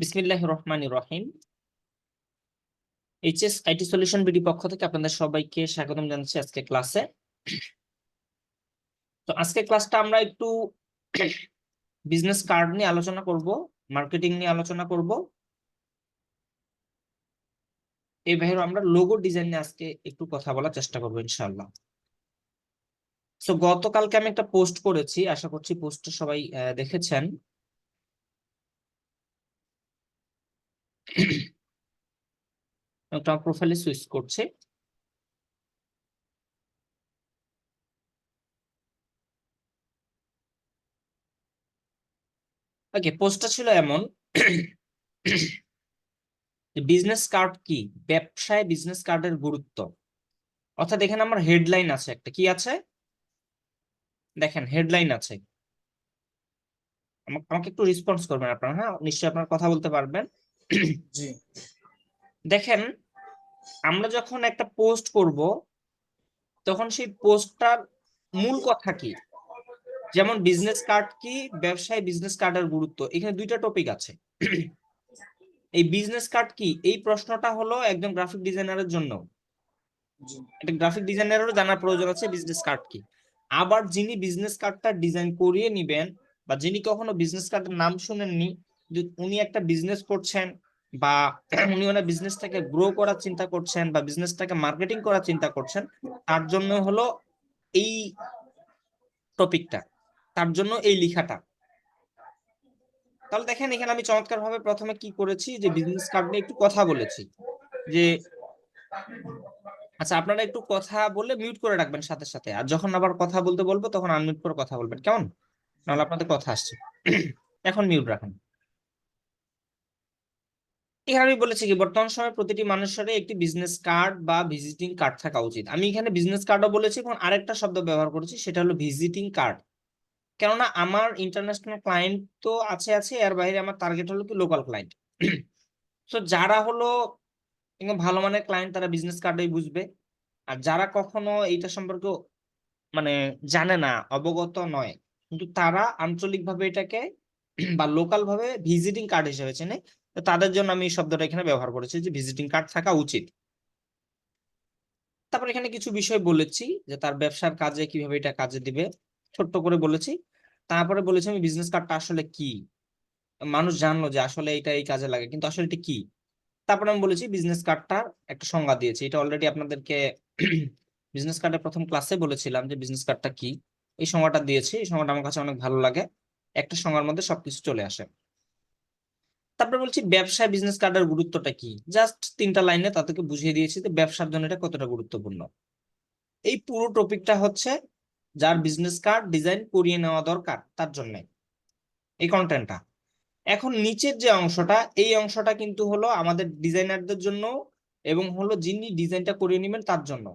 বিসমিল্লাহ রহমান রহিম। H S IT solution BD পক্ষ থেকে আপনাদের সবাইকে স্বাগতম জানাচ্ছি আজকে ক্লাসে। তো আজকে ক্লাসটা আমরা একটু বিজনেস কার্ড নিয়ে আলোচনা করব, মার্কেটিং নিয়ে আলোচনা করব। এই বাইরে আমরা লোগো ডিজাইন নিয়ে আজকে একটু কথা বলার চেষ্টা করব, ইনশাআল্লাহ। সো গতকালকে আমি একটা পোস্ট করেছি, আশা করছি পোস্টটা সবাই দেখেছেন। একটা প্রোফাইলে সুইচ করছে। ওকে পোস্টটা ছিল এমন। বিজনেস কার্ড কি? ব্যবসায় বিজনেস কার্ডের গুরুত্ব। অর্থাৎ এখানে আমার হেডলাইন আছে একটা। কি আছে? দেখেন হেডলাইন আছে। আমা- আমাকে একটু রেসপন্স করবেন আপনারা হ্যাঁ? নিশ্চয়ই আপনারা কথা বলতে পারবেন। দেখেন আমরা যখন একটা পোস্ট করব তখন সেই পোস্টটার মূল কথা কি? যেমন বিজনেস কার্ড কি ব্যবসায় বিজনেস কার্ডের গুরুত্ব এখানে দুইটা টপিক আছে। এই বিজনেস কার্ড কি? এই প্রশ্নটা হলো একজন গ্রাফিক ডিজাইনারের জন্য। একটা গ্রাফিক ডিজাইনারেরও জানার প্রয়োজন আছে বিজনেস কার্ড কি। আবার যিনি বিজনেস কার্ডটা ডিজাইন করিয়ে নিবেন বা যিনি কখনো বিজনেস কার্ডের নাম শুনেননি উনি একটা বিজনেস করছেন বা উনি ওনার বিজনেসটাকে গ্রো করার চিন্তা করছেন বা বিজনেসটাকে মার্কেটিং করার চিন্তা করছেন, তার জন্য হলো এই টপিকটা তার জন্য এই লেখাটা। তাহলে দেখেন, এখানে আমি চমৎকার ভাবে প্রথমে কি করেছি, যে বিজনেস কার্ড নিয়ে একটু কথা বলেছি, যে আচ্ছা আপনারা একটু কথা বলে মিউট করে রাখবেন সাথে সাথে, আর যখন আবার কথা বলতে বলব, তখন আনমিউট করে কথা বলবেন, কেমন? নাহলে আপনাদের কথা আসছে। এখন মিউট রাখেন। এখানে বলেছি কি, বর্তমান সময়ে প্রতিটি মানুষের একটি বিজনেস কার্ড বা ভিজিটিং কার্ড থাকা উচিত। আমি এখানে বিজনেস কার্ডও বলেছি এবং আরেকটা শব্দ ব্যবহার করেছি, সেটা হলো ভিজিটিং কার্ড কেননা আমার ইন্টারন্যাশনাল ক্লায়েন্ট তো আছে আছে, এর বাইরে আমার টার্গেট হলো কি লোকাল ক্লায়েন্ট তো যারা হলো একদম ভালো মানের ক্লায়েন্ট তারা বিজনেস কার্ডই বুঝবে। আর যারা কখনো এইটা সম্পর্কে মানে জানে না, অবগত নয়, কিন্তু তারা আঞ্চলিকভাবে এটাকে বা লোকাল ভাবে ভিজিটিং কার্ড হিসেবে চেনে। তাদের জন্য আমি এই শব্দটা এখানে ব্যবহার করেছি যে ভিজিটিং কার্ড থাকা উচিত। তারপর এখানে কিছু বিষয় বলেছি যে তার ব্যবসার কাজে কীভাবে এটা কাজে দিবে। ছোট্ট করে বলেছি। তারপরে বলেছি আমি বিজনেস কার্ডটা আসলে কি? মানুষ জানলো যে আসলে এটা এই কাজে লাগে, কিন্তু আসলে এটা কি? তারপরে আমি বলেছি বিজনেস কার্ডটার একটা সংজ্ঞা দিয়েছি। এটা অলরেডি আপনাদেরকে বিজনেস কার্ডের প্রথম ক্লাসে বলেছিলাম যে বিজনেস কার্ডটা কি? এই সংজ্ঞাটা দিয়েছি। এই সংজ্ঞাটা আমার কাছে অনেক ভালো লাগে। একটা সংজ্ঞার মধ্যে সবকিছু চলে আসে। তারপরে বলছি ব্যবসায় বিজনেস কার্ডের গুরুত্বটা কি? জাস্ট তিনটা লাইনে তাদেরকে বুঝিয়ে দিয়েছি যে ব্যবসার জন্য এটা কতটা গুরুত্বপূর্ণ। এই পুরো টপিকটা হচ্ছে যার বিজনেস কার্ড ডিজাইন করিয়ে নেওয়া দরকার তার জন্য। এই কন্টেন্টটা এখন নিচের যে অংশটা, এই অংশটা কিন্তু হলো আমাদের ডিজাইনারদের জন্য এবং হলো যিনি ডিজাইনটা করিয়ে নেবেন তার জন্য।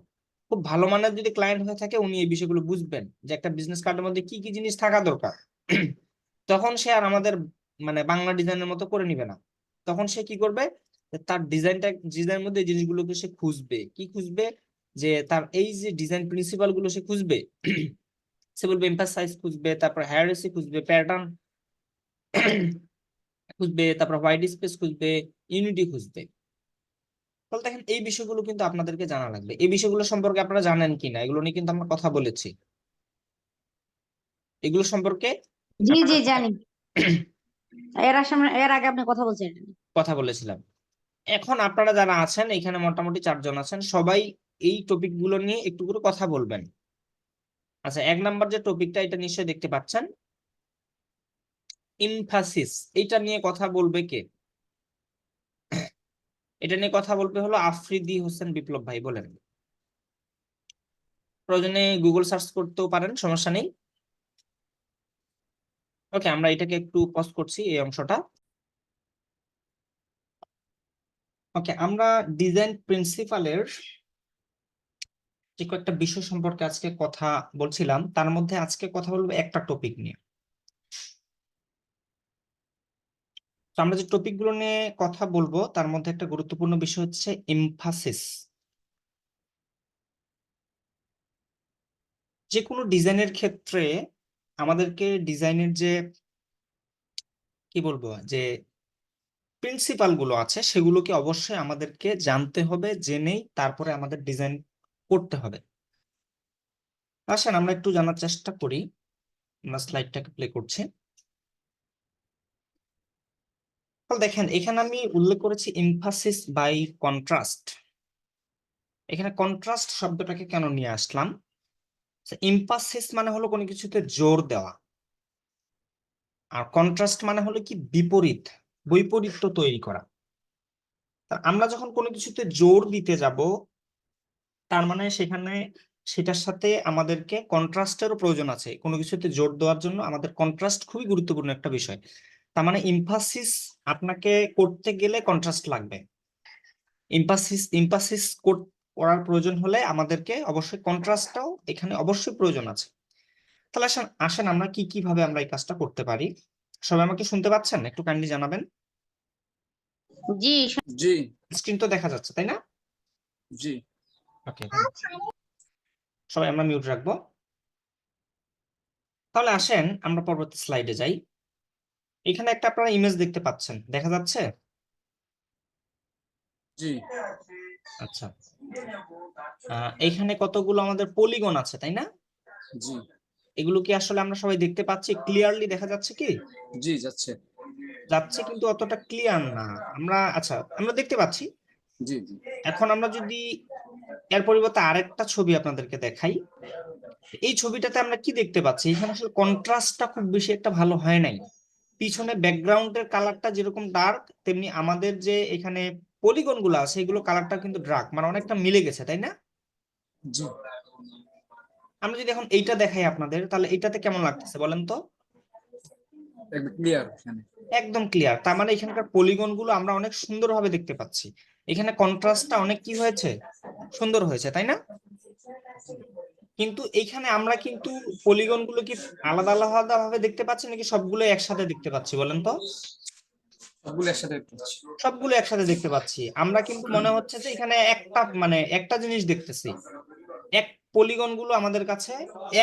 খুব ভালো মানের যদি ক্লায়েন্ট হয়ে থাকে, উনি এই বিষয়গুলো বুঝবেন যে একটা বিজনেস কার্ডের মধ্যে কি কি জিনিস থাকা দরকার। তখন সে আর আমাদের মানে বাংলা ডিজাইনের মতো করে নিবে না। তখন সে কি করবে? তার ডিজাইনটা ডিজাইনের মধ্যে জিনিসগুলোকে সে খুঁজবে কি খুঁজবে? যে তার এই যে ডিজাইন প্রিন্সিপালগুলো সে খুঁজবে সে বলবে এম্পাসাইজ খুঁজবে তারপর হ্যারাসি খুঁজবে প্যাটার্ন খুঁজবে তারপর হোয়াইট স্পেস খুঁজবে ইউনিটি খুঁজবে। তাহলে দেখেন এই বিষয়গুলো কিন্তু আপনাদেরকে জানা লাগবে। এই বিষয়গুলো সম্পর্কে আপনারা জানেন কিনা এগুলো নিয়ে কিন্তু আমরা কথা বলেছি। এগুলো সম্পর্কে জি জি জানি। এর সামনে এর আগে আপনি কথা বলছেন কথা বলেছিলাম। এখন আপনারা যারা আছেন, এখানে মোটামুটি চারজন আছেন, সবাই এই টপিকগুলো নিয়ে একটু করে কথা বলবেন। আচ্ছা এক নাম্বার যে টপিকটা এটা নিশ্চয়ই দেখতে পাচ্ছেন। ইমফাসিস এটা নিয়ে কথা বলবে কে? এটা নিয়ে কথা বলবে হলো আফ্রিদি হোসেন বিপ্লব ভাই, বলেন। প্রয়োজনে গুগল সার্চ করতেও পারেন, সমস্যা নেই। ওকে আমরা এটাকে একটু পজ করছি এই অংশটা। ওকে আমরা ডিজাইন প্রিন্সিপালের যে কয়েকটা বিষয় সম্পর্কে আজকে কথা বলছিলাম, তার মধ্যে আজকে কথা বলব একটা টপিক নিয়ে। তো আমরা যে টপিকগুলো নিয়ে কথা বলব, তার মধ্যে একটা গুরুত্বপূর্ণ বিষয় হচ্ছে এমফাসিস যে কোনো ডিজাইনের ক্ষেত্রে আমাদেরকে ডিজাইনের যে, কি বলব, যে প্রিন্সিপালগুলো আছে, সেগুলোকে অবশ্যই আমাদেরকে জানতে হবে, জেনেই তারপরে আমাদের ডিজাইন করতে হবে। আসেন, আমরা একটু জানার চেষ্টা করি। আমরা স্লাইডটাকে প্লে করছি। দেখেন, এখানে আমি উল্লেখ করেছি এমফাসিস বাই কন্ট্রাস্ট এখানে কন্ট্রাস্ট শব্দটাকে কেন নিয়ে আসলাম? এমফাসিস মানে হলো কোনো কিছুতে জোর দেওয়া। আর কন্ট্রাস্ট মানে হলো কি? বিপরীত, বৈপরীত্য তৈরি করা। আমরা যখন কোনো কিছুতে জোর দিতে যাব, তার মানে সেখানে সেটার সাথে আমাদেরকে কন্ট্রাস্টেরও প্রয়োজন আছে। কোনো কিছুতে জোর দেওয়ার জন্য আমাদের কন্ট্রাস্ট খুবই গুরুত্বপূর্ণ একটা বিষয়। তার মানে ইম্পাসিস আপনাকে করতে গেলে কন্ট্রাস্ট লাগবে। ইম্পাসিস ইমফাসিস করার প্রয়োজন হলে আমাদেরকে অবশ্যই কন্ট্রাস্টটাও এখানে অবশ্যই প্রয়োজন আছে। তাহলে আসেন আসেন আমরা কি কীভাবে আমরা এই কাজটা করতে পারি? সবাই আমাকে শুনতে পাচ্ছেন? একটু কাইন্ডলি জানাবেন? জি জি। স্ক্রিন তো দেখা যাচ্ছে তাই না? জি। ওকে সবাই আমরা মিউট রাখব। তাহলে আসেন আমরা পরবর্তী স্লাইডে যাই। এখানে একটা আপনারা ইমেজ দেখতে পাচ্ছেন দেখা যাচ্ছে? জি। আচ্ছা। আহ, এইখানে কতগুলো আমাদের পলিগন আছে তাই না? জি। এগুলো কি আসলে আমরা সবাই দেখতে পাচ্ছি? ক্লিয়ারলি দেখা যাচ্ছে কি? জি যাচ্ছে। যাচ্ছে কিন্তু অতটা ক্লিয়ার না। আমরা আচ্ছা আমরা দেখতে পাচ্ছি। জি জি। এখন আমরা যদি এর পরিবর্তে আরেকটা ছবি আপনাদেরকে দেখাই। এই ছবিটাতে আমরা কি দেখতে পাচ্ছি? এখানে আসলে কন্ট্রাস্টটা খুব বেশি একটা ভালো হয় নাই। পিছনে ব্যাকগ্রাউন্ডের কালারটা যেরকম ডার্ক তেমনি আমাদের যে এখানে পলিগনগুলো আছে এগুলো কালারটা কিন্তু ড্রাক মানে অনেকটা মিলে গেছে তাই না? আমরা যদি এখন এইটা দেখাই আপনাদের তাহলে এটাতে কেমন লাগতেছে বলেন তো? একদম ক্লিয়ার একদম ক্লিয়ার তার মানে এখানকার পলিগনগুলো আমরা অনেক সুন্দরভাবে দেখতে পাচ্ছি। এখানে কন্ট্রাস্টটা অনেক কি হয়েছে? সুন্দর হয়েছে তাই না? কিন্তু এইখানে আমরা কিন্তু পলিগনগুলো কি আলাদা আলাদা ভাবে দেখতে পাচ্ছি নাকি সবগুলো একসাথে দেখতে পাচ্ছি বলেন তো? সবগুলো একসাথে দেখতে পাচ্ছি সবগুলো একসাথে দেখতে পাচ্ছি। আমরা কিন্তু মনে হচ্ছে যে এখানে একটা মানে একটা জিনিস দেখতেছি। এক পলিগনগুলো আমাদের কাছে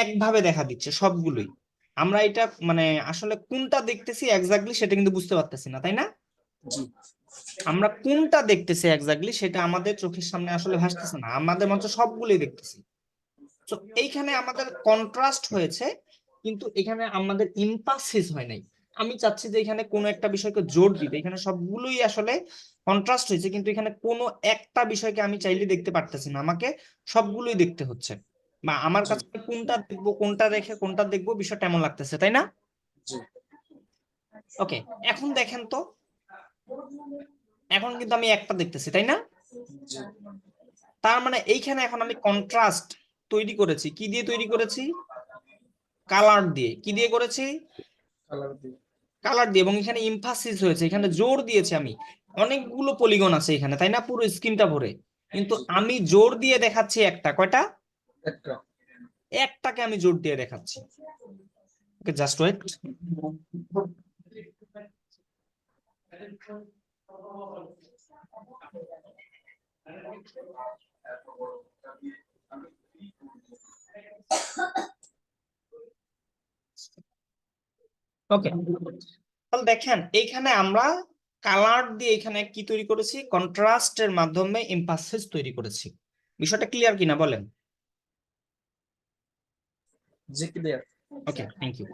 একভাবে দেখা দিচ্ছে সবগুলোই। আমরা এটা মানে আসলে কোনটা দেখতেছি এক্স্যাক্টলি সেটা কিন্তু বুঝতে পারতেছি না তাই না? আমরা কোনটা দেখতেছি এক্স্যাক্টলি সেটা আমাদের চোখের সামনে আসলে ভাসতেছে না। আমাদের মঞ্চ সবগুলোই দেখতেছি। তো এইখানে আমাদের কন্ট্রাস্ট হয়েছে কিন্তু এখানে আমাদের ইম্পাসিস হয় নাই। আমি চাচ্ছি যে এখানে কোনো একটা বিষয়কে জোর দিতে। এখানে সবগুলোই আসলে কন্ট্রাস্ট হয়েছে কিন্তু এখানে কোনো একটা বিষয়কে আমি চাইলে দেখতে পারতেছি না। আমাকে সবগুলোই দেখতে হচ্ছে। বা আমার কাছে কোনটা দেখব কোনটা রেখে কোনটা দেখব বিষয়টা এমন লাগতেছে তাই না? ওকে এখন দেখেন তো। এখন কিন্তু আমি একটা দেখতেছি তাই না? তার মানে এইখানে এখন আমি কন্ট্রাস্ট তৈরি করেছি। কি দিয়ে তৈরি করেছি? কালার দিয়ে। কি দিয়ে করেছি? কালার দিয়ে। কালার দিয়ে এবং এখানে ইমফাসিস হয়েছে এখানে জোর দিয়েছি আমি অনেকগুলো পলিগন আছে এখানে তাই না পুরো স্ক্রিনটা ভরে কিন্তু আমি জোর দিয়ে দেখাচ্ছি একটা কয়টা একটা একটাকে আমি জোর দিয়ে দেখাচ্ছি ওকে জাস্ট ওয়েট ওকে তাহলে দেখেন এইখানে আমরা কালার দিয়ে এখানে কি তৈরি করেছি? কন্ট্রাস্টের মাধ্যমে এমফাসিস তৈরি করেছি। বিষয়টা ক্লিয়ার কিনা বলেন? জি ক্লিয়ার ওকে থ্যাংক ইউ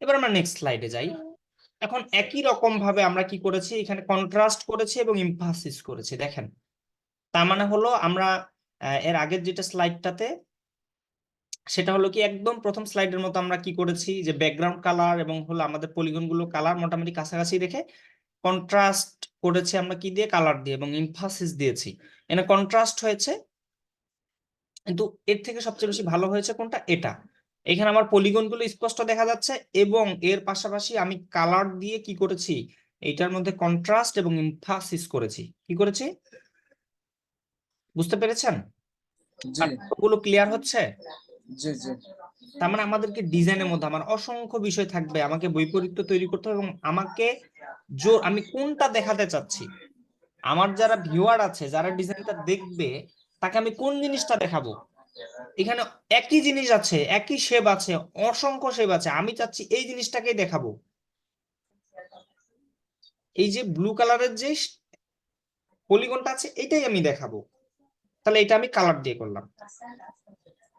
এবার আমরা নেক্সট স্লাইডে যাই। এখন একই রকম ভাবে আমরা কি করেছি? এখানে কন্ট্রাস্ট করেছি এবং ইমফাসিস করেছি। দেখেন তার মানে হলো আমরা আহ, এর আগের যেটা স্লাইডটাতে সেটা হলো কি একদম প্রথম স্লাইডের মতো আমরা কি করেছি? যে ব্যাকগ্রাউন্ড কালার এবং হলো আমাদের পলিগনগুলো কালার মোটামুটি কাছাকাছি রেখে কন্ট্রাস্ট করেছি আমরা কি দিয়ে? কালার দিয়ে এবং ইমফাসিস দিয়েছি। এখানে কন্ট্রাস্ট হয়েছে। কিন্তু এর থেকে সবচেয়ে বেশি ভালো হয়েছে কোনটা? এটা। এখানে আমার পলিগনগুলো স্পষ্ট দেখা যাচ্ছে এবং এর পাশাপাশি আমি কালার দিয়ে কি করেছি? এইটার মধ্যে কন্ট্রাস্ট এবং ইমফাসিস করেছি। কি করেছি? বুঝতে পেরেছেন? গুলো ক্লিয়ার হচ্ছে? জি জি। তার মানে আমাদেরকে ডিজাইনের মধ্যে আমার অসংখ্য বিষয় থাকবে, আমাকে বৈপরীত্য তৈরি করতে হবে এবং আমাকে জোর, আমি কোনটা দেখাতে চাচ্ছি? আমার যারা ভিউয়ার আছে, যারা ডিজাইনটা দেখবে, তাকে আমি কোন জিনিসটা দেখাবো? এখানে একই জিনিস আছে, একই শেপ আছে, অসংখ্য শেপ আছে, আমি চাচ্ছি এই জিনিসটাকেই দেখাবো। এই যে ব্লু কালারের যে পলিগনটা আছে, এটাই আমি দেখাবো। তাহলে এটা আমি কালার দিয়ে করলাম।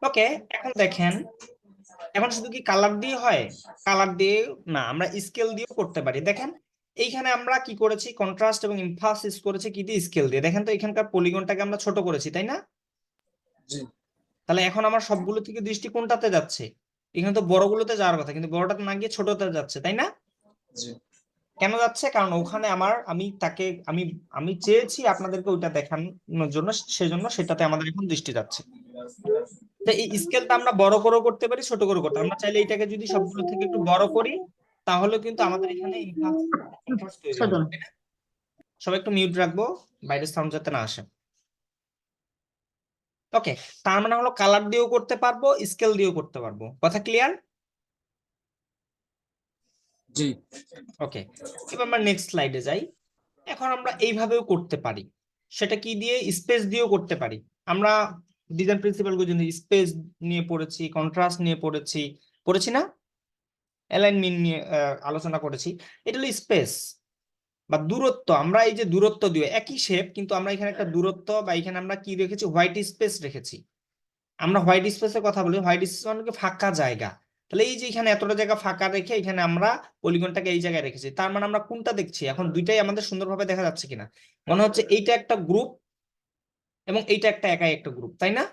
ওকে এখন দেখেন। এখন শুধু কি কালার দিয়ে হয়? কালার দিয়ে না আমরা স্কেল দিয়েও করতে পারি। দেখেন এইখানে আমরা কি করেছি? কন্ট্রাস্ট এবং ইমফাসিস করেছি কি দিয়ে? স্কেল দিয়ে। দেখেন তো এখানকার পলিগনটাকে আমরা ছোট করেছি তাই না? জি। তাহলে এখন আমার সবগুলো থেকে দৃষ্টি কোনটাতে যাচ্ছে? এখানে তো বড়গুলোতে যাওয়ার কথা কিন্তু বড়টাতে না গিয়ে ছোটতে যাচ্ছে তাই না? জি। কেন যাচ্ছে? কারণ ওখানে আমার আমি তাকে আমি আমি চেয়েছি আপনাদেরকে ওইটা দেখানোর জন্য সেজন্য সেটাতে আমাদের এখন দৃষ্টি যাচ্ছে। এই স্কেলটা আমরা বড় করে করতে পারি ছোট করে করতে আমরা চাইলে এটাকে যদি সবগুলো থেকে একটু বড় করি তাহলে কিন্তু আমাদের এখানে? সবাই একটু মিউট রাখব বাইরের সাউন্ড যাতে না আসে। ওকে তার মানে হলো কালার দিয়েও করতে পারব স্কেল দিয়েও করতে পারব। কথা ক্লিয়ার জি। ওকে এবার আমরা নেক্সট স্লাইডে যাই। এখন আমরা এইভাবেও করতে পারি। সেটা কি দিয়ে? স্পেস দিয়েও করতে পারি। আমরা ডিজাইন প্রিন্সিপালগুলো যদি স্পেস নিয়ে পড়েছি কন্ট্রাস্ট নিয়ে পড়েছি পড়েছি না? অ্যালাইনমেন্ট নিয়ে আলোচনা করেছি। এটা হলো স্পেস বা দূরত্ব। আমরা এই যে দূরত্ব দিয়ে, একই শেপ কিন্তু আমরা এখানে একটা দূরত্ব বা এখানে আমরা কি রেখেছি? হোয়াইট স্পেস রেখেছি। আমরা হোয়াইট স্পেসের কথা বলি। হোয়াইট স্পেস মানে ফাঁকা জায়গা। তাহলে এই যে এখানে এতটা জায়গা ফাঁকা রেখে এখানে আমরা পলিগনটাকে এই জায়গায় রেখেছি। তার মানে আমরা কোনটা দেখছি? এখন দুইটাই আমাদের সুন্দরভাবে দেখা যাচ্ছে কিনা? মনে হচ্ছে এইটা একটা গ্রুপ এবং এইটা একটা একাই একটা গ্রুপ তাই না?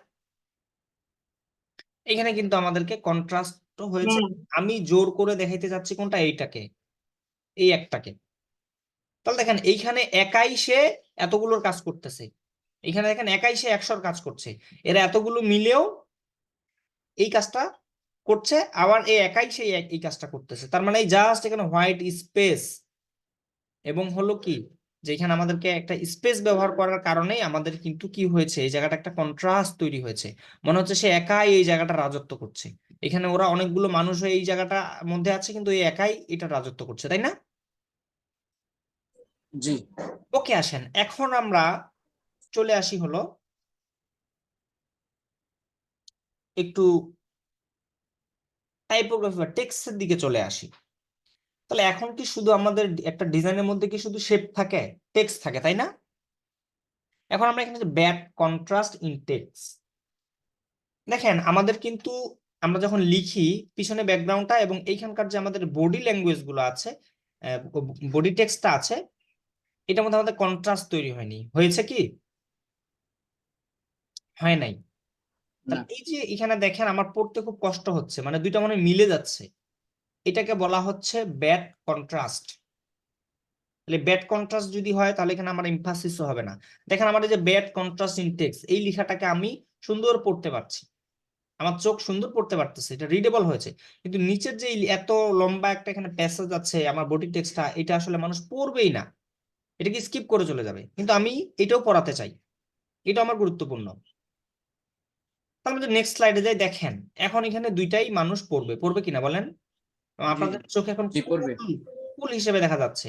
এখানে কিন্তু আমাদেরকে কন্ট্রাস্ট হয়েছে। হ্যাঁ। আমি জোর করে দেখাইতে যাচ্ছি কোনটা? এইটাকে। এই একটাকে। তাহলে দেখেন এইখানে একাই সে এতগুলোর কাজ করতেছে। এখানে দেখেন একাই সে একশোর কাজ করছে। এরা এতগুলো মিলেও এই কাজটা করছে আবার এই একাই সে এই কাজটা করতেছে। তার মানে জাস্ট এখানে হোয়াইট স্পেস এবং হলো কি? যে এখানে আমাদেরকে একটা স্পেস ব্যবহার করার কারণেই আমাদের কিন্তু কি হয়েছে? এই জায়গাটা একটা কন্ট্রাস্ট তৈরি হয়েছে। মনে হচ্ছে সে একাই এই জায়গাটা রাজত্ব করছে। এখানে ওরা অনেকগুলো মানুষ হয়ে এই জায়গাটা মধ্যে আছে কিন্তু এই একাই এটা রাজত্ব করছে তাই না? জি। ওকে আসেন। এখন আমরা চলে আসি হলো একটু টাইপোগ্রাফি বা টেক্সটের দিকে চলে আসি। তাহলে এখন কি শুধু আমাদের একটা ডিজাইনের মধ্যে কি শুধু শেপ থাকে? টেক্সট থাকে তাই না? এখন আমরা এখানে ব্যাড কন্ট্রাস্ট ইন টেক্সট দেখেন আমাদের কিন্তু আমরা যখন লিখি পিছনে ব্যাকগ্রাউন্ডটা এবং এইখানকার যে আমাদের বডি ল্যাঙ্গুয়েজগুলো আছে বডি টেক্সটটা আছে এটার মধ্যে আমাদের কন্ট্রাস্ট তৈরি হয়নি। হয়েছে কি? হয় নাই। এই যে এখানে দেখেন আমার পড়তে খুব কষ্ট হচ্ছে মানে দুইটা মানে মিলে যাচ্ছে। এটাকে বলা হচ্ছে ব্যাড কন্ট্রাস্ট তাহলে ব্যাড কন্ট্রাস্ট যদি হয়, তাহলে এখানে আমার ইমফাসিসও হবে না। দেখেন আমার যে ব্যাড কন্ট্রাস্ট ইনটেক্স এই লেখাটাকে আমি সুন্দর পড়তে পারছি। আমার চোখ সুন্দর পড়তে পারতেছে, এটা রিডেবল হয়েছে। কিন্তু নিচের যে এত লম্বা একটা এখানে প্যাসেজ আছে, আমার বডি টেক্সটটা এটা আসলে মানুষ পড়বেই না। এটাকে স্কিপ করে চলে যাবে। কিন্তু আমি এটাও পড়াতে চাই। এটা আমার গুরুত্বপূর্ণ। মধ্যে নেক্সট স্লাইডে যাই, দেখেন। এখন এখানে দুইটাই মানুষ পড়বে। পড়বে কিনা বলেন? আপনাদের চোখে এখন জি, পড়বে। ফুল হিসেবে দেখা যাচ্ছে।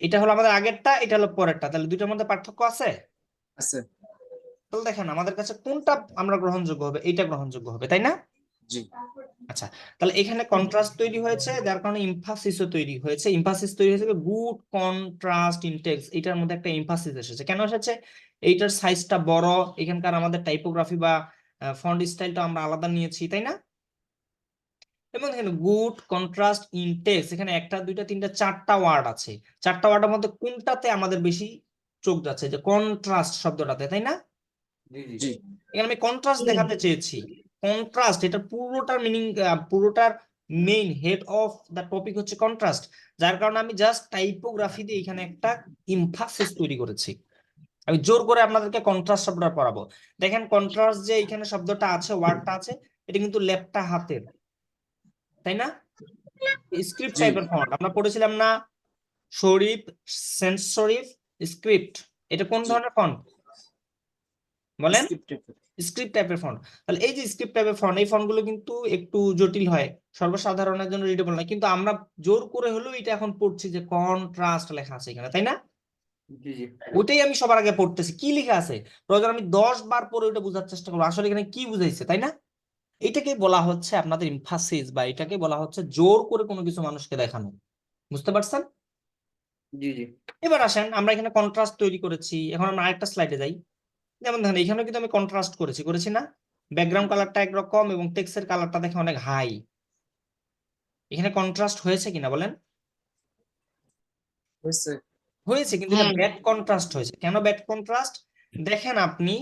এটা হলো আমাদের আগেরটা এটা হলো পরেরটা। তাহলে দুইটার মধ্যে পার্থক্য আছে? আছে। তাহলে দেখেন আমাদের কাছে কোনটা আমরা গ্রহণযোগ্য হবে এইটা গ্রহণযোগ্য হবে তাই না? জি। আচ্ছা তাহলে এখানে কন্ট্রাস্ট তৈরি হয়েছে যার কারণে ইমফাসিসও তৈরি হয়েছে। ইমফাসিস তৈরি হয়েছে গুড কন্ট্রাস্ট ইনটেক্স এটার মধ্যে একটা ইমফাসিস এসেছে। কেন এসেছে? এইটার সাইজটা বড় এখানকার আমাদের টাইপোগ্রাফি বা ফন্ট স্টাইলটা আমরা আলাদা নিয়েছি তাই না? এবং এখানে গুড কন্ট্রাস্ট ইনটেক্স এখানে একটা দুইটা তিনটা চারটা ওয়ার্ড আছে। চারটা ওয়ার্ডের মধ্যে কোনটাতে আমাদের বেশি চোখ যাচ্ছে? যে কন্ট্রাস্ট শব্দটাতে তাই না? এখানে আমি কন্ট্রাস্ট দেখাতে চেয়েছি। কন্ট্রাস্ট এটা পুরোটার মিনিং পুরোটার main head of the topic হচ্ছে কন্ট্রাস্ট। যার কারণে আমি জাস্ট টাইপোগ্রাফি দিয়ে এখানে একটা ইমফাসিস তৈরি করেছি। আমি জোর করে আপনাদেরকে কন্ট্রাস্ট শব্দটা পড়াবো। দেখেন কন্ট্রাস্ট যে এখানে শব্দটা আছে ওয়ার্ডটা আছে এটা কিন্তু লেফটা হাতের। তাই না? স্ক্রিপ্ট। টাইপের ফন্ট আমরা পড়েছিলাম না শরীফ সেন্স শরীফ স্ক্রিপ্ট এটা কোন ধরনের ফন্ট বলেন। স্ক্রিপ্ট টাইপের ফন্ট তাহলে এই যে স্ক্রিপ্ট টাইপের ফন্ট এই ফন্টগুলো কিন্তু একটু জটিল হয়। সর্বসাধারণের জন্য রিডেবল না কিন্তু আমরা জোর করে হলেও এটা এখন পড়ছি যে কন্ট্রাস্ট লেখা আছে এখানে তাই না? ওইটাই আমি সবার আগে পড়তেছি। কি লেখা আছে? প্রয়োজন আমি দশ বার পরে ওইটা বোঝার চেষ্টা করব। আসলে এখানে কি বুঝাইছে তাই না? এটাকে বলা হচ্ছে আপনাদের ইমফাসিস বা এটাকে বলা হচ্ছে জোর করে কোনো কিছু মানুষকে দেখানো। বুঝতে পারছেন? জি জি। এবার আসেন আমরা এখানে কন্ট্রাস্ট তৈরি করেছি। এখন আমরা আরেকটা স্লাইডে যাই। যেমন দেখেন এখানেও কিন্তু আমি কন্ট্রাস্ট করেছি। করেছি না? ব্যাকগ্রাউন্ড কালারটা একরকম এবং টেক্সের কালারটা দেখে অনেক হাই এখানে কন্ট্রাস্ট হয়েছে কিনা বলেন? হয়েছে। হয়েছে কিন্তু। ব্যাড কন্ট্রাস্ট হয়েছে। কেন ব্যাড কন্ট্রাস্ট দেখেন আপনি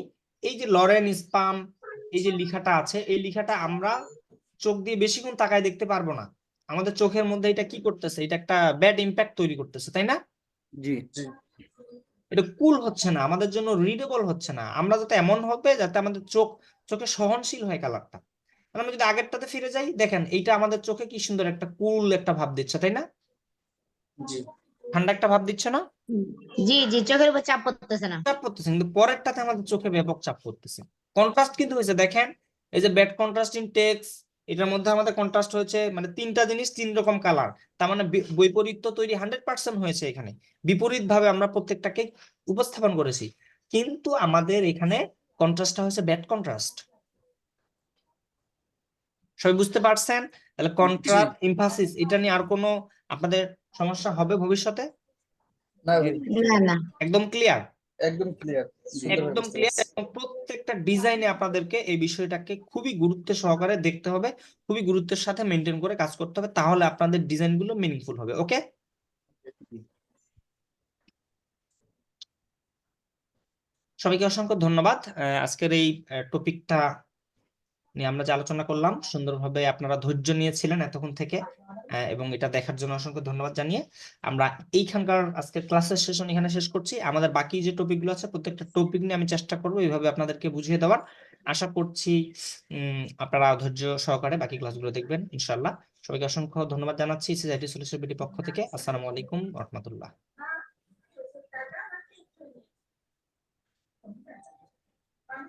এই যে লরেন স্পাম এই যে লেখাটা আছে এই লেখাটা আমরা চোখ দিয়ে বেশিক্ষণ তাকায় দেখতে পারব না। আমাদের চোখের মধ্যে এটা কি করতেছে? এটা একটা ব্যাড ইম্প্যাক্ট তৈরি করতেছে তাই না? জি। এটা কুল হচ্ছে না আমাদের জন্য রিডেবল হচ্ছে না। আমরা যাতে এমন হবে যাতে আমাদের চোখ চোখে সহনশীল হয় কালারটা। আমরা যদি আগেরটাতে ফিরে যাই দেখেন এইটা আমাদের চোখে কি সুন্দর একটা কুল একটা ভাব দিচ্ছে তাই না? জি। ঠান্ডা একটা ভাব দিচ্ছে না? জি জি চোখের উপর চাপ পড়তেছে না। চাপ পড়তেছে কিন্তু পরেরটাতে আমাদের চোখে ব্যাপক চাপ পড়তেছে। কন্ট্রাস্ট কিন্তু হয়েছে দেখেন। এই যে ব্যাড কন্ট্রাস্ট ইন টেক্স এটার মধ্যে আমাদের কন্ট্রাস্ট হয়েছে মানে তিনটা জিনিস তিন রকম কালার তার মানে বৈপরীত্য তৈরি হান্ড্রেড পার্সেন্ট হয়েছে এখানে। বিপরীত ভাবে আমরা প্রত্যেকটাকে উপস্থাপন করেছি। কিন্তু আমাদের এখানে কন্ট্রাস্টটা হয়েছে ব্যাড কন্ট্রাস্ট সবাই বুঝতে পারছেন? তাহলে কন্ট্রাস্ট ইমফাসিস এটা নিয়ে আর কোনো আপনাদের সমস্যা হবে ভবিষ্যতে? না না একদম ক্লিয়ার একদম ক্লিয়ার একদম ক্লিয়ার প্রত্যেকটা ডিজাইনে আপনাদেরকে এই বিষয়টাকে খুবই গুরুত্ব সহকারে দেখতে হবে, খুবই গুরুত্বের সাথে মেনটেন করে কাজ করতে হবে, তাহলে আপনাদের ডিজাইনগুলো মিনিংফুল হবে ওকে সবাইকে অসংখ্য ধন্যবাদ আজকের এই টপিকটা নিয়ে আমরা যে আলোচনা করলাম, সুন্দরভাবে আপনারা ধৈর্য নিয়েছিলেন এতক্ষণ থেকে এবং এটা দেখার জন্য অসংখ্য ধন্যবাদ জানিয়ে আমরা এইখানকার আজকের ক্লাসের সেশন এখানে শেষ করছি। আমাদের বাকি যে টপিকগুলো আছে, প্রত্যেকটা টপিক নিয়ে আমি চেষ্টা করব এইভাবে আপনাদেরকে বুঝিয়ে দেওয়ার। আশা করছি আপনারা ধৈর্য সহকারে বাকি ক্লাসগুলো দেখবেন ইনশাল্লাহ সবাইকে অসংখ্য ধন্যবাদ জানাচ্ছি পক্ষ থেকে। আসসালামু আলাইকুম রহমতুল্লাহ।